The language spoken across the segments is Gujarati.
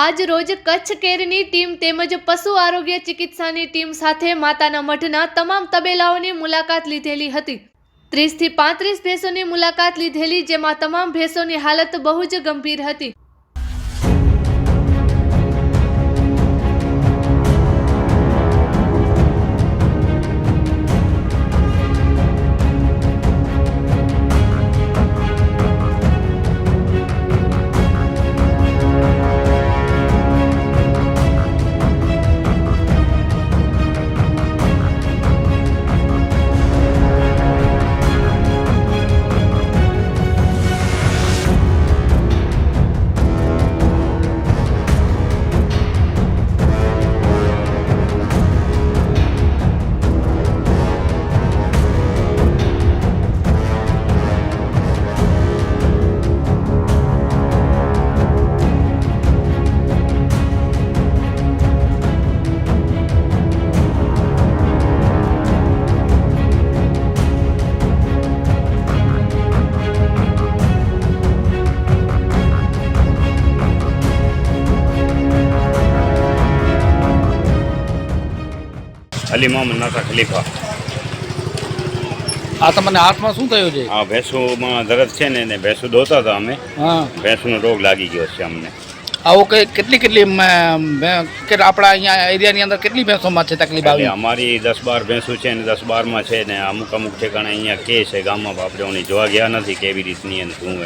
આજ રોજ કચ્છ કેરની ટીમ તેમજ પશુ આરોગ્ય ચિકિત્સાની ટીમ સાથે માતાના મઠના તમામ તબેલાઓની મુલાકાત લીધેલી હતી. ત્રીસથી પાંત્રીસ ભેંસોની મુલાકાત લીધેલી, જેમાં તમામ ભેંસોની હાલત બહુ જ ગંભીર હતી. અલી મોહમ્મદ નાસા ખલીફા. આ તમને હાથમાં શું થયું છે? આ ભેંસોમાં દરદ છે ને એને ભેંસો દોતા હતા અમે. હા. ભેંસોનો રોગ લાગી ગયો છે અમને. આવો કે કેટલી કેટલી કે આપણા અહીંયા એરિયાની અંદર કેટલી ભેંસોમાં છે તકલીફ આવી? અમારી દસ બાર ભેંસો છે ને દસ બારમાં છે ને અમુક અમુક ઠેકાણે અહીંયા કે છે ગામમાં બાપડેઓની જોવા ગયા નથી કેવી રીતની અને શું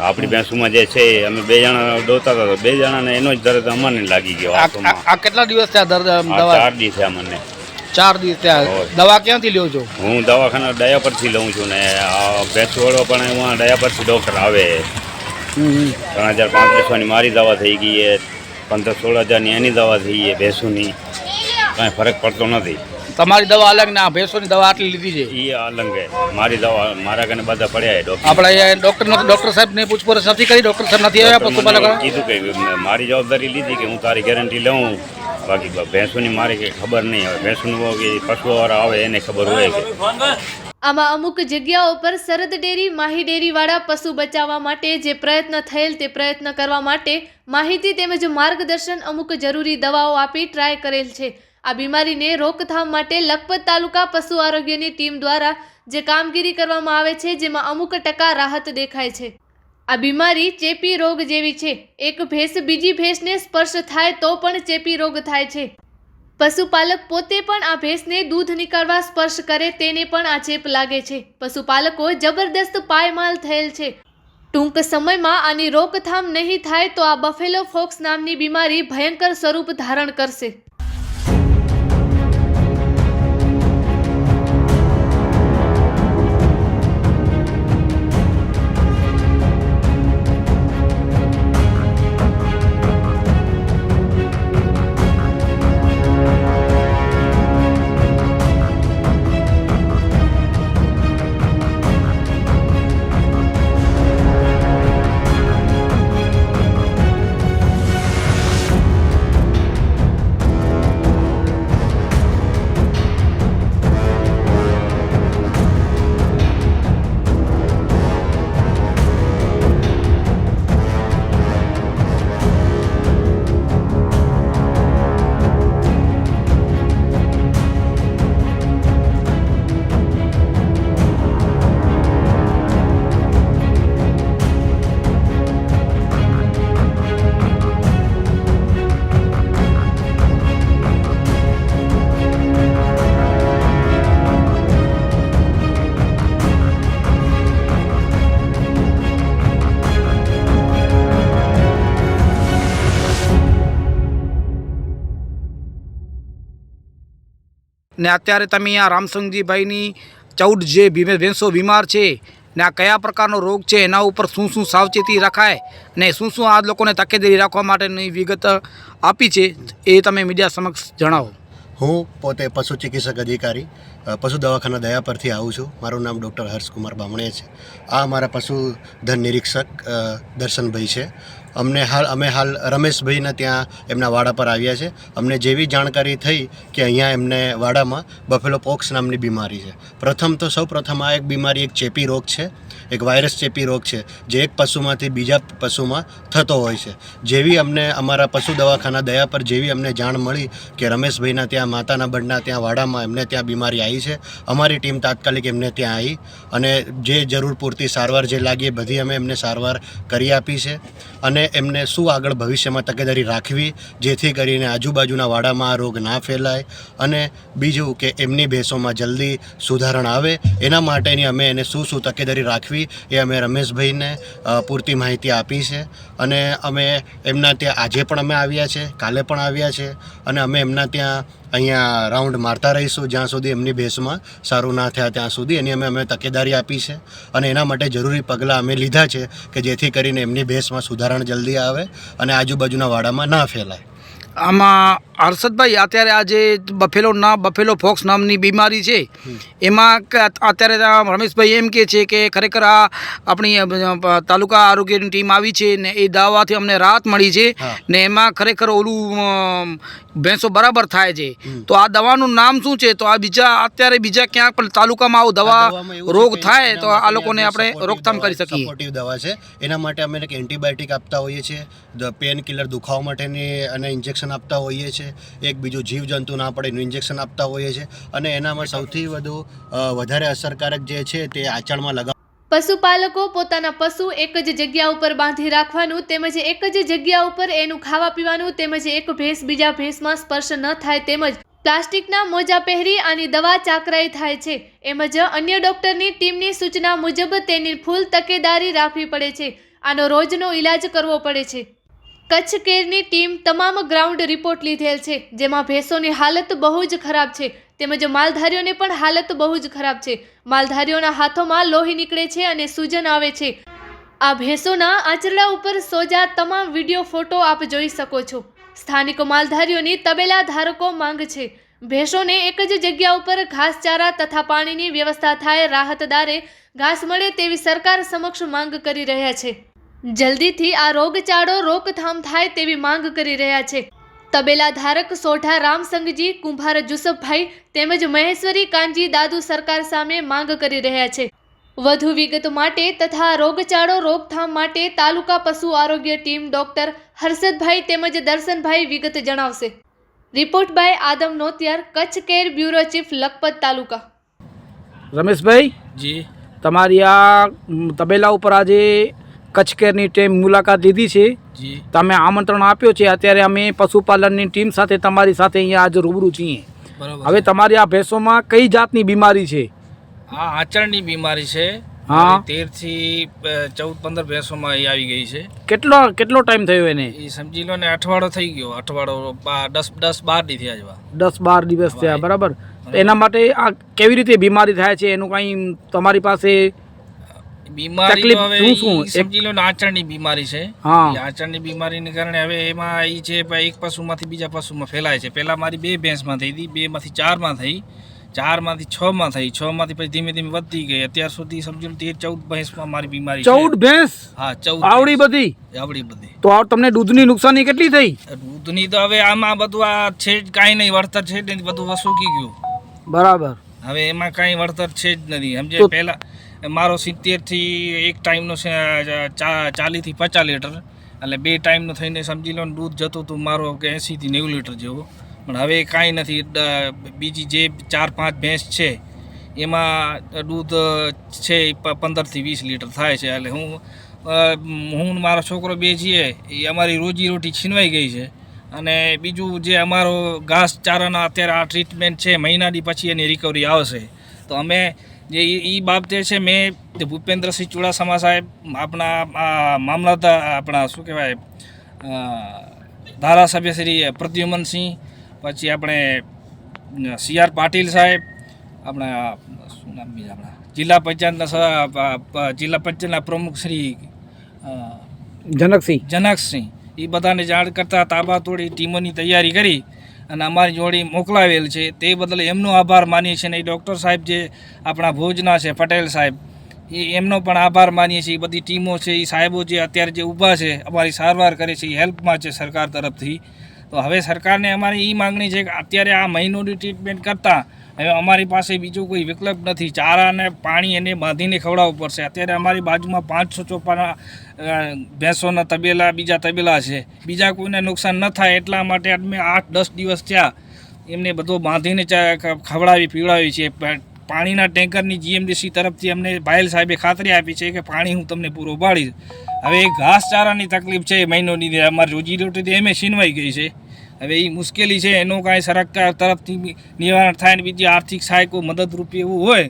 આપણી ભેંસોમાં જે છે અમે બે જણા દોતા હતા બે જણાને એનો જ દર્દ અમને લાગી ગયો આ- કેટલા દિવસ થયા દર્દ આ દવા? ચાર દિવસ છે અમને. ચાર દિવસ ત્યાં. દવા ક્યાંથી લ્યો છો? હું દવાખાના ડયા પરથી લઉં છું ને આ ભેંસવાળો પણ એમાં દયા પરથી ડૉક્ટર આવે. ત્રણ હજાર પાંત્રીસોની મારી દવા થઈ ગઈ છે પંદર સોળ હજારની એની દવા થઈ છે ભેંસોની. કાંઈ ફરક પડતો નથી. તમારી દવા અલગ ને આ ભેંસોની દવા આટલી લીધી છે? એ અલગ છે. મારી દવા મારા કને બધા પડ્યા ડોક્ટર. આપણે અહીંયા ડોક્ટર ડોક્ટર સાહેબ ને પૂછપરછ નથી કરી ડોક્ટર સાહેબ નથી આવ્યા પશુપાલક? કીધું કે મારી જવાબદારી લીધી કે હું તારી ગેરંટી લઉં. બાકી ભેંસોની મારી કંઈ ખબર નહીં. હવે ભેંસોનું કે પશુવાળા આવે એને ખબર હોય કે. આમાં અમુક જગ્યાઓ પર સરદ ડેરી, માહી ડેરીવાળા પશુ બચાવવા માટે જે પ્રયત્ન થયેલ તે પ્રયત્ન કરવા માટે માહિતી તેમજ માર્ગદર્શન અમુક જરૂરી દવાઓ આપી ટ્રાય કરેલ છે. આ બીમારીને રોકથામ માટે લખપત તાલુકા પશુ આરોગ્યની ટીમ દ્વારા જે કામગીરી કરવામાં આવે છે, જેમાં અમુક ટકા રાહત દેખાય છે. આ બીમારી ચેપી રોગ જેવી છે. એક ભેંસ બીજી ભેંસને સ્પર્શ થાય તો પણ ચેપી રોગ થાય છે. પશુપાલક પોતે પણ આ ભેંસને દૂધ નીકળવા સ્પર્શ કરે તેને પણ આ ચેપ લાગે છે. પશુપાલકો જબરદસ્ત પાયમાલ થયેલ છે. ટૂંક સમયમાં આની રોકથામ નહીં થાય તો આ બફેલો ફોક્સ નામની બીમારી ભયંકર સ્વરૂપ ધારણ કરશે. ને અત્યારે તમે આ રામસંગજીભાઈની ચૌદ જે ભીમે ભેંસો બીમાર છે ને આ કયા પ્રકારનો રોગ છે એના ઉપર શું શું સાવચેતી રખાય ને શું શું આ લોકોને તકેદારી રાખવા માટેની વિગત આપી છે એ તમે મીડિયા સમક્ષ જણાવો. હું પોતે પશુ ચિકિત્સક અધિકારી પશુ દવાખાના દયા પરથી આવું છું. મારું નામ ડૉક્ટર હર્ષકુમાર બામણે છે. આ અમારા પશુધન નિરીક્ષક દર્શનભાઈ છે. અમને હાલ અમે હાલ રમેશભાઈના ત્યાં એમના વાડા પર આવ્યા છે. અમને જેવી જાણકારી થઈ કે અહીંયા એમને વાડામાં બફેલો પોક્સ નામની બીમારી છે. પ્રથમ તો સૌ પ્રથમ આ એક બીમારી એક ચેપી રોગ છે. એક વાયરસ ચેપી રોગ છે, જે એક પશુમાંથી બીજા પશુમાં થતો હોય છે. જેવી અમને અમારા પશુ દવાખાના દયા પર જેવી અમને જાણ મળી કે રમેશભાઈના ત્યાં, માતાના બળના ત્યાં, વાડામાં એમને ત્યાં બીમારી આવી છે, અમારી ટીમ તાત્કાલિક એમને ત્યાં આવી અને જે જરૂર પૂરતી સારવાર જે લાગી એ બધી અમે એમને સારવાર કરી આપી છે અને એમને શું આગળ ભવિષ્યમાં તકેદારી રાખવી, જેથી કરીને આજુબાજુના વાડામાં આ રોગ ના ફેલાય અને બીજું કે એમની ભેંસોમાં જલ્દી સુધારણ આવે, એના માટેની અમે એને શું શું તકેદારી રાખવી એ અમે રમેશભાઈને પૂરતી માહિતી આપી છે. અને અમે એમના ત્યાં, આજે પણ અમે આવ્યા છે, કાલે પણ આવ્યા છે. અને અમે એમના ત્યાં અહીંયા રાઉન્ડ મારતા રહીશું, જ્યાં સુધી એમની ભેસમાં સારું ના થયા ત્યાં સુધી. એની અમે અમે તકેદારી આપી છે. અને એના માટે જરૂરી પગલાં અમે લીધા છે કે જેથી કરીને એમની ભેસમાં સુધારણ જલ્દી આવે અને આજુબાજુના વાડામાં ના ફેલાય. આમાં હર્ષદભાઈ અત્યારે આ જે બફેલો ના બફેલો ફોક્સ નામની બીમારી છે એમાં અત્યારે રમેશભાઈ એમ કે છે કે ખરેખર આ આપણી તાલુકા આરોગ્યની ટીમ આવી છે ને એ દાવાથી અમને રાહત મળી છે ને એમાં ખરેખર ઓલું ભેંસો બરાબર થાય છે. તો આ દવાનું નામ શું છે? તો આ બીજા અત્યારે બીજા ક્યાંક પણ તાલુકામાં આવું દવા રોગ થાય તો આ લોકોને આપણે રોકથામ કરી શકીએ. દવા છે. એના માટે અમે એન્ટીબાયોટિક આપતા હોઈએ છીએ. પેન કિલર દુખાવા માટેની અને ઇન્જેક્શન આપતા હોઈએ છીએ એક બીજું જીવજંતુ ના પડે એનું ઇન્જેક્શન આપતા હોઈએ છીએ અને એનામાં સૌથી વધુ વધારે અસરકારક જે છે તે આચળમાં લગાવ પશુપાલકો પોતાના પશુ એક જ જગ્યા ઉપર બાંધી રાખવાનું તેમજ એક જ જગ્યા ઉપર એનું ખાવા પીવાનું તેમજ એક ભેંસ બીજા ભેંસમાં સ્પર્શ ન થાય તેમજ પ્લાસ્ટિકના મોજા પહેરી આની દવા ચાકરાઈ થાય છે. એમજ અન્ય ડોક્ટરની ટીમની સૂચના મુજબ તેની ફૂલ તકેદારી રાખવી પડે છે. આનો રોજનો ઈલાજ કરવો પડે છે. કચ્છ કેરની ટીમ તમામ ગ્રાઉન્ડ રિપોર્ટ લીધેલ છે, જેમાં ભેંસોની હાલત બહુ જ ખરાબ છે, તેમજ માલધારીઓની પણ હાલત બહુ જ ખરાબ છે. માલધારીઓના હાથોમાં લોહી નીકળે છે અને સૂજન આવે છે. આ ભેંસોના આંચરડા ઉપર સોજા તમામ વીડિયો, ફોટો આપ જોઈ શકો છો. સ્થાનિક માલધારીઓની તબેલા ધારકો માંગ છે. ભેંસોને એક જ જગ્યા ઉપર ઘાસચારા તથા પાણીની વ્યવસ્થા થાય, રાહતદારે ઘાસ મળે તેવી સરકાર સમક્ષ માંગ કરી રહ્યા છે. જલ્દીથી આ રોગચાળો રોકથામ થાય તેવી માંગ કરી રહ્યા છે. તબેલા ધારક સોઢા રામસંગજી કુંભાર જુસફભાઈ તેમજ મહેશ્વરી કાનજી દાદુ સરકાર સામે માંગ કરી રહ્યા છે. વધુ વિગત માટે તથા રોગચાળો રોકથામ માટે તાલુકા પશુ આરોગ્ય ટીમ ડોક્ટર હર્ષદભાઈ તેમજ દર્શનભાઈ વિગત જણાવશે. Report by Adam Notiyar Kutch care bureau chief Lakhpat taluka. Rameshbhai ji. તમારી આ તબેલા ઉપર આજે કચ્છ કેરની ટીમ મુલાકાત લીધી છે. તમે આમંત્રણ આપ્યો છે. અત્યારે અમે પશુપાલનની ટીમ સાથે તમારી સાથે અહીંયા આજે રૂબરૂ છીએ. હવે તમારી આ ભેંસોમાં કઈ જાતની બીમારી છે? આ આચરણની બીમારી છે. હા. તેરથી ચૌદ પંદર ભેંસોમાં એ આવી ગઈ છે. કેટલો કેટલો ટાઈમ થયો એને? એ સમજી લો ને અઠવાડો થઈ ગયો. અઠવાડો દસ દસ બાર દી થયા જવા. દસ બાર દિવસ થયા બરાબર. એના માટે આ કેવી રીતે બીમારી થાય છે? એનું કંઈ તમારી પાસે બીમારી હવે સમજી લો આચરણની બીમારી છે. આચરણની બીમારીને કારણે હવે એમાં એ છે એક પશુમાંથી બીજા પશુમાં ફેલાય છે. પહેલાં મારી બે ભેંસમાં થઈ હતી બેમાંથી ચારમાં થઈ ચારમાંથી છમાં થઈ છમાંથી પછી ધીમે ધીમે વધતી ગઈ. અત્યાર સુધી સમજી લો તેર ચૌદ ભેંસમાં મારી બીમારી ચૌદ ભેંસ? હા ચૌદ આવડી બધી? આવડી બધી. તો આ તમને દૂધની નુકસાની કેટલી થઈ? દૂધની તો હવે આમાં બધું આ છે જ કાંઈ નહીં વળતર છે જ નહીં બધું વસૂકી ગયું. બરાબર. હવે એમાં કાંઈ વળતર છે જ નથી સમજે પેલા પહેલાં મારો સિત્તેરથી એક ટાઈમનો છે ચાલીસથી પચાસ લીટર. એટલે બે ટાઈમનો થઈને સમજી લો દૂધ જતું હતું મારો કે એંસીથી નેવું લીટર જેવો. પણ હવે કાંઈ નથી બીજી જે ચાર, પાંચ ભેંસ છે, એમાં દૂધ છે પંદરથી વીસ લીટર થાય છે. એટલે હું હું મારો છોકરો બે છીએ, એ અમારી રોજી રોટી છીનવાઈ ગઈ છે. અને બીજું જે અમારો ઘાસ ચારાના અત્યારે આ ટ્રીટમેન્ટ છે મહિનાની પછી એની રિકવરી આવશે. તો અમે જે એ બાબતે છે મેં ભૂપેન્દ્રસિંહ ચુડાસમા સાહેબ આપણા મામલતદાર આપણા શું કહેવાય ધારાસભ્ય શ્રી પ્રદ્યુમનસિંહ પછી આપણે સી આર પાટીલ સાહેબ આપણા શું નામ બીજા આપણા જિલ્લા પંચાયતના જિલ્લા પંચાયતના પ્રમુખ શ્રી જનકસિંહ. જનકસિંહ. એ બધાને જાણ કરતાં તાબાતોડી ટીમોની તૈયારી કરી. અને અમારી જોડી મોકલાવેલ છે. તે બદલ એમનો આભાર માનીએ છીએ અને એ ડૉક્ટર સાહેબ જે આપણા ભોજના છે, પટેલ સાહેબ, એ એમનો પણ આભાર માનીએ છીએ. બધી ટીમો છે, એ સાહેબો જે અત્યારે જે ઊભા છે, અમારી સારવાર કરે છે, એ હેલ્પમાં છે સરકાર તરફથી. તો હવે સરકારને અમારી એ માગણી છે કે અત્યારે આ મહિનોની ટ્રીટમેન્ટ કરતાં હવે અમારી પાસે બીજો કોઈ વિકલ્પ નથી. ચારા અને પાણી એને બાંધીને ખવડાવવું પડશે. અત્યારે અમારી બાજુમાં પાંચસો ચોપાના ભેંસોના તબેલા, બીજા તબેલા છે. બીજા કોઈને નુકસાન ન થાય એટલા માટે અમે આઠ, દસ દિવસ થયા એમને બધો બાંધીને ખવડાવી, પીવડાવી છે. પાણીના ટેન્કરની જીએમડીસી તરફથી અમને ભાયલ સાહેબે ખાતરી આપી છે કે પાણી હું તમને પૂરું પાડીશ હવે એ ઘાસચારાની તકલીફ છે મહિનોની અમારી રોજી રોટી એમ છીનવાઈ ગઈ છે. હવે એ મુશ્કેલી છે, એનું કાંઈ સરકાર તરફથી નિવારણ થાય ને બીજી આર્થિક સહાય કોઈ મદદરૂપી એવું હોય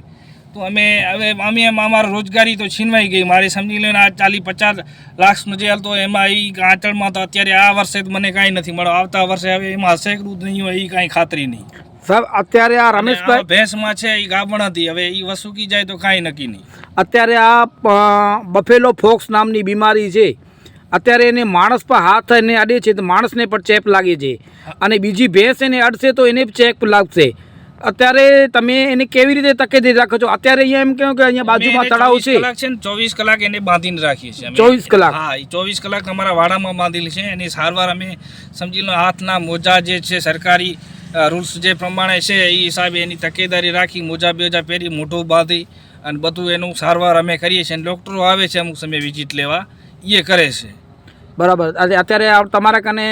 તો અમે હવે અમે એમ અમારી રોજગારી તો છીનવાઈ ગઈ. મારી સમજી લો આ ચાલી પચાસ લાખનો જે હાલતો એમાં એ આંચળમાં તો અત્યારે આ વર્ષે મને કાંઈ નથી મળ્યો. આવતા વર્ષે હવે એમાં હશે દૂધ નહીં હોય એ કાંઈ ખાતરી નહીં. સાહેબ અત્યારે આ રમેશભાઈ ભેંસમાં છે એ ગાભણ હતી. હવે એ વસુકી જાય તો કાંઈ નક્કી નહીં. અત્યારે આ બફેલો ફોક્સ નામની બીમારી છે. અત્યારે એને માણસ પર હાથ એને અડે છે તો માણસને પણ ચેપ લાગે છે. અને બીજી ભેંસ એને અડશે તો એને ચેપ લાગશે. અત્યારે તમે એને કેવી રીતે તકેદારી રાખો છો? અત્યારે અહીંયા એમ કેવું કે અહીંયા બાજુમાં તળાવ છે. કલાક છે ચોવીસ કલાક એને બાંધીને રાખીએ છીએ ચોવીસ કલાક? હા એ ચોવીસ કલાક અમારા વાડામાં બાંધેલી છે. એની સારવાર અમે સમજી લો હાથના મોજા જે છે સરકારી રૂલ્સ જે પ્રમાણે છે એ હિસાબે એની તકેદારી રાખી મોજા બેજા પહેરી મોઢું બાંધી અને બધું એનું સારવાર અમે કરીએ છીએ. અને ડૉક્ટરો આવે છે અમુક સમય વિઝિટ લેવા. એ કરે છે. બરાબર. અત્યારે તમારા કને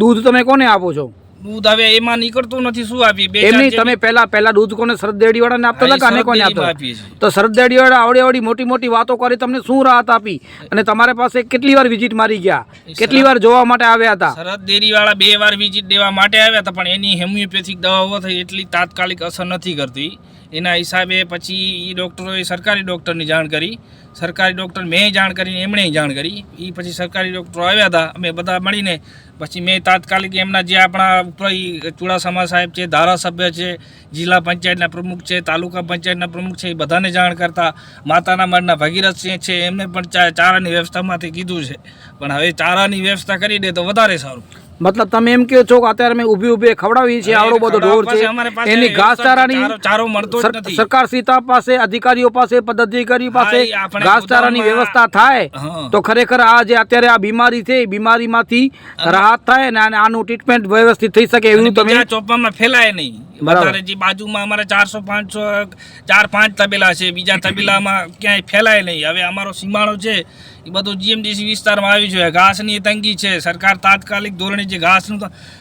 દૂધ તમે કોને આપો છો? દૂધ હવે એમાં નીકળતું નથી શું આપી બે એમની તમે પહેલા પહેલા દૂધ કોને શરદ દેડીવાળાને આપતા હતા હા, કોને આપતા. તો શરદ દેડીવાળા આવડી આવડી મોટી મોટી વાતો કરી તમને શું રાહત આપી? અને તમારા પાસે કેટલી વાર વિઝિટ મારી ગયા? કેટલી વાર જોવા માટે આવ્યા હતા? સરહદ વાળા બે વાર વિઝિટ દેવા માટે આવ્યા હતા પણ એની હોમિયોપેથિક દવાઓ થઈ એટલી તાત્કાલિક અસર નથી કરતી. એના હિસાબે પછી એ ડૉક્ટરોએ સરકારી ડૉક્ટરની જાણ કરી. સરકારી ડૉક્ટર મેં જાણ કરી એમણે જાણ કરી. એ પછી સરકારી ડૉક્ટરો આવ્યા હતા. અમે બધા મળીને પછી મેં તાત્કાલિક એમના જે આપણા ઉપર ચુડાસમા સાહેબ છે, ધારાસભ્ય છે, જિલ્લા પંચાયતના પ્રમુખ છે, તાલુકા પંચાયતના પ્રમુખ છે, એ બધાને જાણ કરતા. માતાના મઢના ભગીરથસિંહ છે એમને પણ ચારાની વ્યવસ્થામાંથી કીધું છે. પણ હવે ચારાની વ્યવસ્થા કરી દે તો વધારે સારું. મતલબ તમે એમ કહો છો કે અત્યારે અમે ઊભી ઊભી ખવડાવીએ છીએ આવડો બધો ઢોર છે. એની ઘાસચારાની ચારો- ચારો મળતો નથી. સરકાર સીતા પાસે અધિકારીઓ પાસે પદાધિકારીઓ પાસે ઘાસચારાની વ્યવસ્થા થાય તો ખરેખર આ જે અત્યારે આ બીમારી છે એ બીમારીમાંથી રાહત થાય અને આનું ટ્રીટમેન્ટ વ્યવસ્થિત થઈ શકે એવું તમે ચોપામાં ફેલાય નહીં. બરાબર. વધારે જે બાજુમાં અમારે ચારસો પાંચસો ચાર પાંચ તબેલા છે બીજા તબેલામાં ક્યાંય ફેલાય નહીં. હવે અમારો સીમાડો છે એ બધું જીએમડીસી વિસ્તારમાં આવી છે. ઘાસની તંગી છે. સરકાર તાત્કાલિક ધોરણે જે ઘાસનું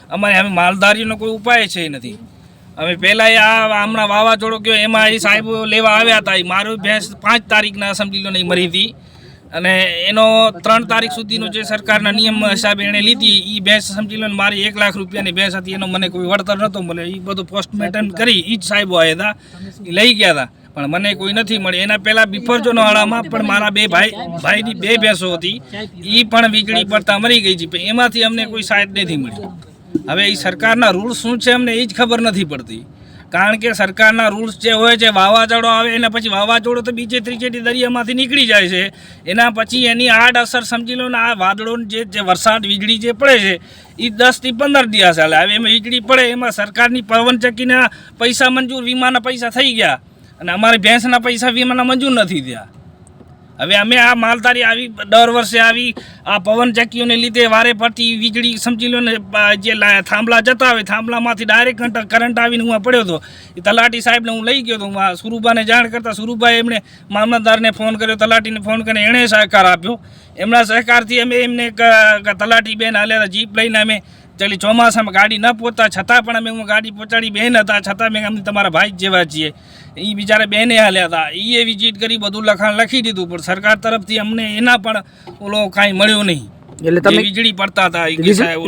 અમારે હવે માલધારીનો કોઈ ઉપાય છે નથી. હવે પહેલાં આ હમણાં વાવાઝોડો ગયો એમાં એ સાહેબો લેવા આવ્યા હતા. એ મારું ભેંસ પાંચ તારીખના સમજી લો નહીં મરી હતી. અને એનો ત્રણ તારીખ સુધીનો જે સરકારના નિયમ હિસાબે એણે લીધી. એ ભેંસ સમજી લો મારી એક લાખ રૂપિયાની ભેંસ હતી. એનો મને કોઈ વળતર નહોતો મળે એ બધું પોસ્ટમોર્ટમ કરી એ જ સાહેબો આવ્યા હતા. એ લઈ ગયા હતા. પણ મને કોઈ નથી મળી. એના પહેલાં બિફોરજોનો હાળામાં પણ મારા બે ભાઈ, ભાઈની બે ભેંસો હતી. એ પણ વીજળી પડતા મરી ગઈ છે પણ એમાંથી અમને કોઈ સાહેબ નથી મળી હવે એ સરકારના રૂલ્સ શું છે અમને એ જ ખબર નથી પડતી. કારણ કે સરકારના રૂલ્સ જે હોય છે, વાવાઝોડો આવે, એના પછી વાવાઝોડો તો બીજે ત્રીજેથી દરિયામાંથી નીકળી જાય છે. એના પછી એની આડ અસર સમજી લો ને, આ વાદળો જે જે વરસાદ વીજળી જે પડે છે એ દસથી પંદર દિવસ ચાલે હવે એમાં વીજળી પડે, એમાં સરકારની પવનચક્કીના પૈસા મંજૂર, વીમાના પૈસા થઈ ગયા. અને અમારે ભેંસના પૈસા વીમાના મંજૂર નથી થયા. હવે અમે આ માલધારી આવી, દર વર્ષે આવી, આ પવન ચક્કીઓને લીધે વારે પરથી વીજળી સમજી લો ને જે થાંભલા જતા હોય, થાંભલામાંથી ડાયરેક્ટ કરંટ આવીને હું પડ્યો હતો. એ તલાટી સાહેબને હું લઈ ગયો હતો. હું સુરુબાને જાણ કરતા સુરુબાએ એમણે મામલતદારને ફોન કર્યો. તલાટીને ફોન કરીને એણે સહકાર આપ્યો. એમના સહકારથી અમે એમને તલાટી બેન હાલ્યા જીપ લઈને અમે ચાલી ચોમાસામાં ગાડી ન પહોંચતા. છતાં પણ અમે હું ગાડી પહોંચાડી બેન હતા. છતાં મેં અમને તમારા ભાઈ જેવા છીએ. એ બિચારા બેને હાલ્યા હતા. એ વિઝિટ કરી, બધું લખાણ લખી દીધું, પણ સરકાર તરફથી અમને એના પણ ઓલો કાંઈ મળ્યો નહીં. એટલે તમે વીજળી પડતા હતા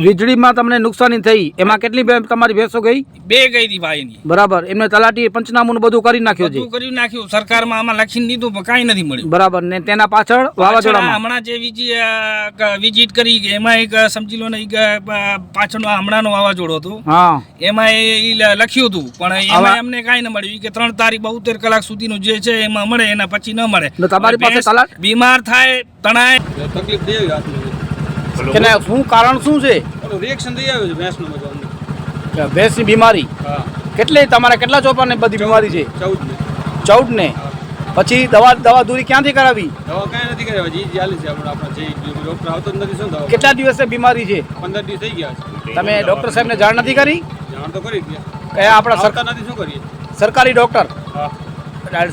વીજળીમાં તમને નુકસાની થઈ એમાં કેટલી તમારી ભેંસો ગઈ? બે ગઈ હતી ભાઈની. બરાબર એમને તલાટી પંચનામું બધું કરી નાખ્યું છે બધું કર્યું નાખ્યું. સરકારમાં આમાં લખીને દીધું પણ કાંઈ નથી મળ્યું. બરાબર ને તેના પાછળ વાવાઝોડામાં? હમણાં જે વિઝિટ કરી કે એમાં એક સમજી લો ને પાછળનો હમણાંનો વાવાઝોડો હતો. હા. એમાં એ લખ્યું હતું પણ એમાં એમને કાંઈ ન મળ્યું. કે ત્રણ તારીખ બોતેર કલાક સુધીનું જે છે એમાં મળે એના પછી ન મળે. તમારી પાસે તલાટ- બીમાર થાય તણાય. તકલીફ હાથની કે ના શું કારણ શું છે? રિએક્શન થઈ આવ્યું છે ભેંસનું બધું ભેંસની બીમારી. હા. કેટલી તમારા કેટલા ચોપાને બધી બીમારી છે? ચૌદ ને ચૌદ ને પછી દવા દવા દૂરી ક્યાંથી કરાવી? દવા કાંઈ નથી કરાવી જે હાલી છે આપણે આપણે જે ડૉક્ટર આવતો નથી શું દવા? કેટલા દિવસે બીમારી છે? પંદર દિવસ થઈ ગયા છે. તમે ડોક્ટર સાહેબને જાણ નથી કરી? જાણ તો કરી ગયા કે આપણા સરકાર નથી શું કરીએ? સરકારી ડૉક્ટર? હા.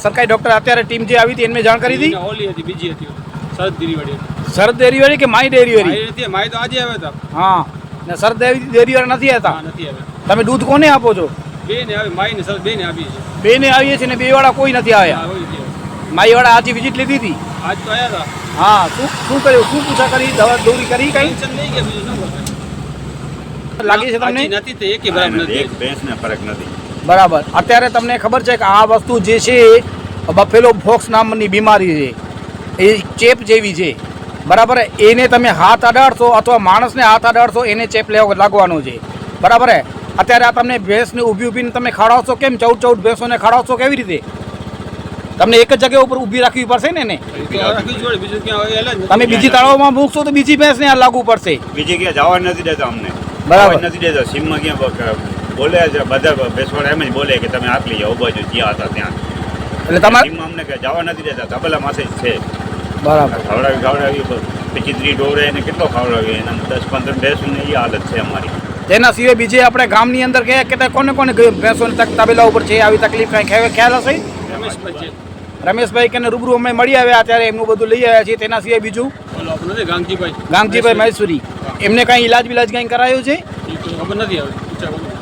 સરકારી ડૉક્ટર અત્યારે ટીમ જે આવી હતી એમને જાણ કરી હતી? ઓલી હતી બીજી હતી. શરદ ડેરી શરદ ડેરીવાળી કે માઈ ડેરીવાળી? નથી મારી તો આજે આવ્યા હતા. હા. ને શરદ ડેરીવાળા નથી આવતા નથી આવ્યા. તમે દૂધ કોને આપો છો? બે ને આવે માય ને સરદ બે ને આવીએ છીએ. બે ને આવીએ છીએ ને બે વાળા કોઈ નથી આવ્યા. માય વાળા આજે વિઝિટ લીધી હતી. આજ તો આવ્યા હતા. હા શું શું કર્યું? શું પૂછા કરી? દવા દોરી કરી કઈ? ટેન્શન નહીં કે બીજું શું લાગી છે આજી તમને નથી તે એકે બરાબર નથી. એક ભેંસને ફરક નથી. બરાબર. અત્યારે તમને ખબર છે કે આ વસ્તુ જે છે બફેલો ફોક્સ નામની બીમારી છે. એ ચેપ જેવી છે. બરાબર? એને તમે હાથ અડાડશો અથવા માણસને હાથ અડાડશો એને ચેપ લેવા લાગવાનો છે. બરાબર? હે અત્યારે આ તમને ભેંસને ઊભી ઊભીને તમે ખવડાવશો કેમ? ચૌદ ચૌદ ભેંસોને ખવડાવશો કેવી રીતે? તમને એક જ જગ્યા ઉપર ઊભી રાખવી પડશે ને જ તમે બીજી તળાવમાં મૂકશો તો બીજી ભેંસને આ લાગુ પડશે. બીજી ક્યાં? જવા નથી દેતા અમને. બરાબર. નથી દેતા. સીમમાં ક્યાં બોલે છે બધા બેસવાડા એમ જ બોલે કે તમે આટલી જાઓ બાજુ જ્યાં હતા ત્યાં. એટલે તમારે અમને કે જવા નથી દેતા. તબલા માસે જ છે. બરાબર. ખવડાવી ખવડાવી પછી ત્રી ઢોરે એને કેટલો ખવડાવી એના દસ પંદર બેસું ને એ હાલત છે અમારી. તેના સિવાય બીજે આપણે ગામની અંદર કે કે કોને કોને ભેંસોની તક તબેલા ઉપર છે આવી તકલીફ કાંઈ ખ્યાલ ખ્યાલ હશે? રમેશભાઈ કે રૂબરૂ અમે મળી આવ્યા ત્યારે એમનું બધું લઈ આવ્યા છીએ તેના સિવાય બીજું? ગાંધીભાઈ ગાંધીભાઈ મહેશ્વરી એમને કાંઈ ઈલાજ બિલાજ કાંઈ કરાયું છે? ખબર નથી વગર.